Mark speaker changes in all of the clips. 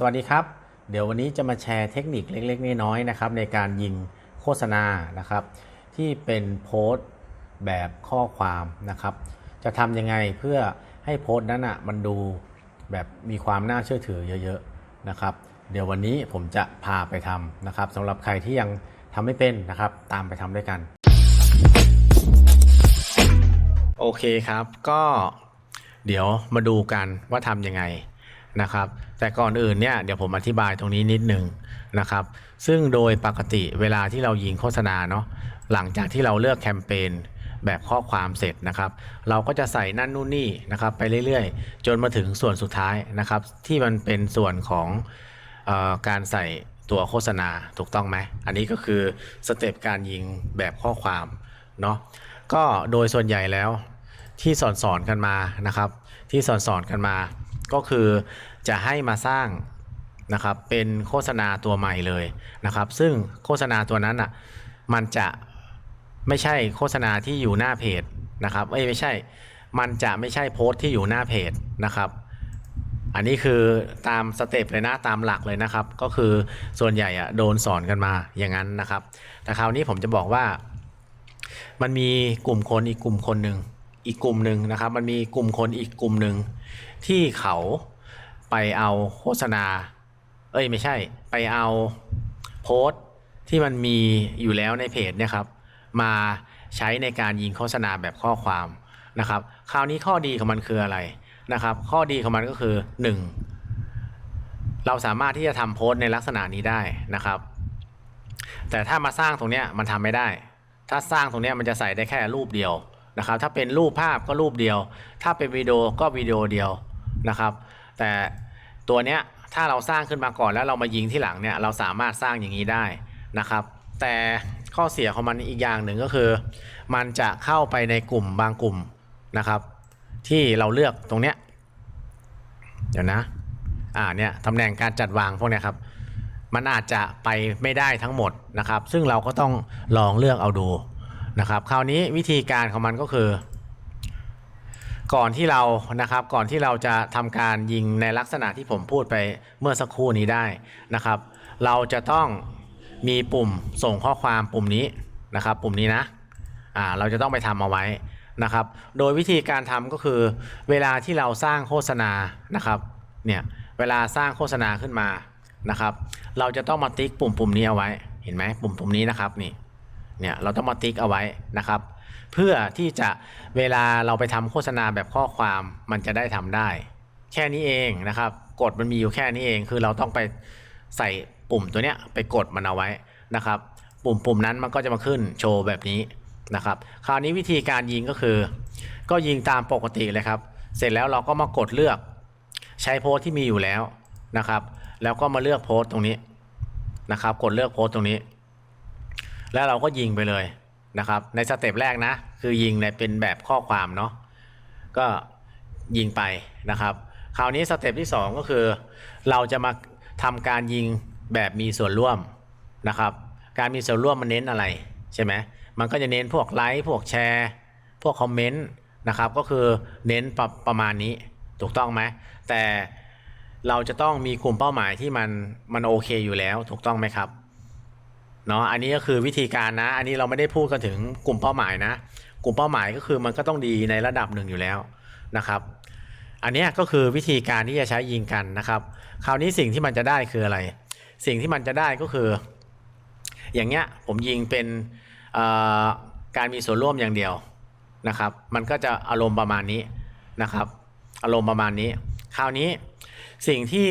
Speaker 1: สวัสดีครับ เดี๋ยววันนี้จะมาแชร์เทคนิคเล็กๆน้อยๆนะครับในการยิงโฆษณานะครับ ที่เป็นโพสต์แบบข้อความนะครับ จะทำยังไงเพื่อให้โพสต์นั้นอะมันดูแบบมีความน่าเชื่อถือเยอะๆนะครับ เดี๋ยววันนี้ผมจะพาไปทำนะครับสำหรับใครที่ยังทำไม่เป็นนะครับ ตามไปทำด้วยกัน โอเคครับก็เดี๋ยวมาดูกันว่าทำยังไง นะครับ แต่ก่อนอื่นเนี่ยเดี๋ยวผมอธิบายตรงนี้นิดหนึ่งนะครับ ซึ่งโดยปกติเวลาที่เรายิงโฆษณาเนาะหลังจากที่เราเลือกแคมเปญแบบข้อความเสร็จนะครับ เราก็จะใส่นั่นนู่นนี่นะครับ ไปเรื่อยๆ จนมาถึงส่วนสุดท้ายนะครับ ที่มันเป็นส่วนของออการใส่ตัวโฆษณาถูกต้องไหมอันนี้ก็คือสเต็ปการยิงแบบข้อความเนาะก็โดยส่วนใหญ่แล้วที่สอนสอนกันมานะครับ ที่สอนสอนกันมา ก็คือจะให้มาสร้างนะครับเป็นโฆษณาตัวใหม่เลยนะครับ ซึ่งโฆษณาตัวนั้นอะมันจะไม่ใช่โฆษณาที่อยู่หน้าเพจนะครับเอ้ยไม่ใช่ มันจะไม่ใช่โพสต์ที่อยู่หน้าเพจนะครับ อันนี้คือตามสเต็ปเลยนะตามหลักเลยนะครับ ก็คือส่วนใหญ่อะโดนสอนกันมาอย่างนั้นนะครับ แต่คราวนี้ผมจะบอกว่า มันมีกลุ่มคนอีกกลุ่มคนหนึ่ง อีกกลุ่มหนึ่งนะครับ มันมีกลุ่มคนอีกกลุ่มหนึ่งที่เขาไปเอาโฆษณา เอ้ยไม่ใช่ ไปเอาโพสต์ที่มันมีอยู่แล้วในเพจเนี่ยครับ มาใช้ในการยิงโฆษณาแบบข้อความนะครับ คราวนี้ข้อดีของมันคืออะไรนะครับ ข้อดีของมันก็คือ 1. เราสามารถที่จะทำโพสต์ในลักษณะนี้ได้นะครับ แต่ถ้ามาสร้างตรงเนี้ยมันทำไม่ได้ ถ้าสร้างตรงเนี้ยมันจะใส่ได้แค่รูปเดียว นะครับ ถ้าเป็นรูปภาพก็รูปเดียว ถ้าเป็นวิดีโอก็วิดีโอเดียวนะครับ แต่ตัวเนี้ยถ้าเราสร้างขึ้นมาก่อนแล้วเรามายิงที่หลังเนี่ยเราสามารถสร้างอย่างนี้ได้นะครับ แต่ข้อเสียของมันอีกอย่างหนึ่งก็คือ มันจะเข้าไปในกลุ่มบางกลุ่มนะครับ ที่เราเลือกตรงเนี้ยเดี๋ยวนะอ่าเนี่ยตำแหน่งการจัดวางพวกเนี้ยครับมันอาจจะไปไม่ได้ทั้งหมดนะครับ ซึ่งเราก็ต้องลองเลือกเอาดู นะครับ คราวนี้วิธีการของมันก็คือ ก่อนที่เรานะครับ ก่อนที่เราจะทำการยิงในลักษณะที่ผมพูดไปเมื่อสักครู่นี้ได้นะครับ เราจะต้องมีปุ่มส่งข้อความปุ่มนี้นะครับ ปุ่มนี้นะอ่าเราจะต้องไปทำเอาไว้นะครับ โดยวิธีการทำก็คือ เวลาที่เราสร้างโฆษณานะครับเนี่ยเวลาสร้างโฆษณาขึ้นมานะครับ เราจะต้องมาติ๊กปุ่มปุ่มนี้เอาไว้เห็นไหมปุ่มปุ่มนี้นะครับนี่ เนี่ยเราต้องมาติ๊กเอาไว้นะครับ เพื่อที่จะเวลาเราไปทำโฆษณาแบบข้อความมันจะได้ทำได้ แค่นี้เองนะครับกฎมันมีอยู่แค่นี้เอง คือเราต้องไปใส่ปุ่มตัวเนี้ยไปกดมันเอาไว้นะครับ ปุ่มปุ่มนั้นมันก็จะมาขึ้นโชว์แบบนี้นะครับ คราวนี้วิธีการยิงก็คือ ก็ยิงตามปกติเลยครับ เสร็จแล้วเราก็มากดเลือก ใช้โพสที่มีอยู่แล้วนะครับ แล้วก็มาเลือกโพสตตรงนี้นะครับ กดเลือกโพสตตรงนี้ แล้วเราก็ยิงไปเลยนะครับ ในสเต็ปแรกนะ คือยิงในเป็นแบบข้อความเนาะก็ยิงไปนะครับ คราวนี้สเต็ปที่ 2 ก็คือ เราจะมาทำการยิงแบบมีส่วนร่วมนะครับ การมีส่วนร่วมมันเน้นอะไรใช่ไหมมันก็จะเน้นพวกไลค์พวกแชร์ พวกคอมเมนต์นะครับก็คือเน้นประประมาณนี้ถูกต้องไหมแต่เราจะต้องมีกลุ่มเป้าหมายที่มันมันโอเคอยู่แล้วถูกต้องไหมครับ เนาะอันนี้ก็คือวิธีการนะ อันนี้เราไม่ได้พูดกันถึงกลุ่มเป้าหมายนะ กลุ่มเป้าหมายก็คือมันก็ต้องดีในระดับหนึ่งอยู่แล้วนะครับ อันเนี้ยก็คือวิธีการที่จะใช้ยิงกันนะครับ คราวนี้สิ่งที่มันจะได้คืออะไร สิ่งที่มันจะได้ก็คือ อย่างเงี้ยผมยิงเป็นการมีส่วนร่วมอย่างเดียวนะครับ มันก็จะอารมณ์ประมาณนี้นะครับ อารมณ์ประมาณนี้ คราวนี้สิ่งที่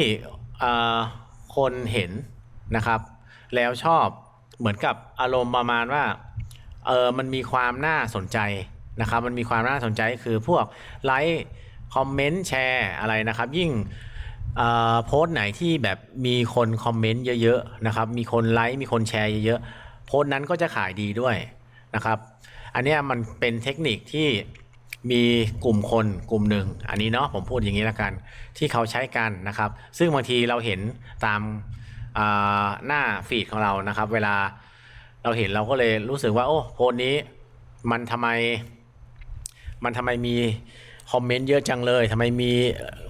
Speaker 1: คนเห็นนะครับ แล้วชอบ เหมือนกับอารมณ์ประมาณว่าเออมันมีความน่าสนใจนะครับ มันมีความน่าสนใจคือพวกไลค์คอมเมนต์แชร์อะไรนะครับ ยิ่งโพสต์ไหนที่แบบมีคนคอมเมนต์เยอะๆนะครับ มีคนไลค์มีคนแชร์เยอะๆโพสต์นั้นก็จะขายดีด้วยนะครับ อันนี้มันเป็นเทคนิคที่มีกลุ่มคนกลุ่มหนึ่ง อันนี้เนาะผมพูดอย่างนี้แล้วกัน ที่เขาใช้กันนะครับ ซึ่งบางทีเราเห็นตาม หน้าฟีดของเรานะครับ เวลาเราเห็นเราก็เลยรู้สึกว่า โอ้โพสนี้มันทำไม มันทำไมมีคอมเมนต์เยอะจังเลยทำไมมี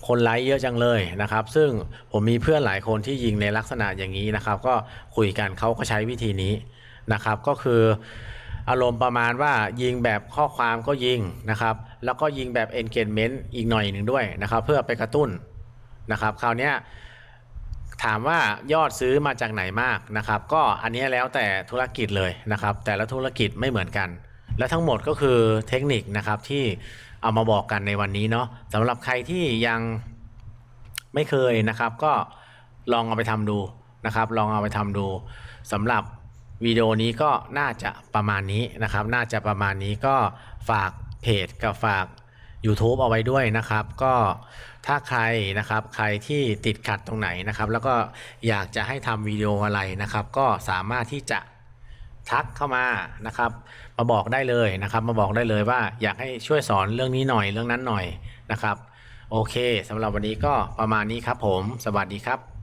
Speaker 1: คนไลค์เยอะจังเลยนะครับ ซึ่งผมมีเพื่อนหลายคนที่ยิงในลักษณะอย่างนี้นะครับ ก็คุยกันเขาก็ใช้วิธีนี้นะครับ ก็คืออารมณ์ประมาณว่ายิงแบบข้อความก็ยิงนะครับ แล้วก็ยิงแบบ engagement อีกหน่อยหนึ่งด้วยนะครับ เพื่อไปกระตุ้นนะครับ คราวนี้ ถามว่ายอดซื้อมาจากไหนมากนะครับ ก็อันนี้แล้วแต่ธุรกิจเลยนะครับ แต่ละธุรกิจไม่เหมือนกัน และทั้งหมดก็คือเทคนิคนะครับที่เอามาบอกกันในวันนี้เนาะสำหรับใครที่ยังไม่เคยนะครับ ก็ลองเอาไปทำดูนะครับ ลองเอาไปทำดูสำหรับวิดีโอนี้ก็น่าจะประมาณนี้นะครับ น่าจะประมาณนี้ก็ฝากเพจกับฝาก YouTube เอาไว้ด้วยนะครับ ก็ถ้าใครนะครับใครที่ติดขัดตรงไหนนะครับ แล้วก็อยากจะให้ทำวิดีโออะไรนะครับ ก็สามารถที่จะทักเข้ามานะครับ มาบอกได้เลยนะครับ มาบอกได้เลยว่าอยากให้ช่วยสอนเรื่องนี้หน่อยเรื่องนั้นหน่อยนะครับ โอเคสำหรับวันนี้ก็ประมาณนี้ครับผม สวัสดีครับ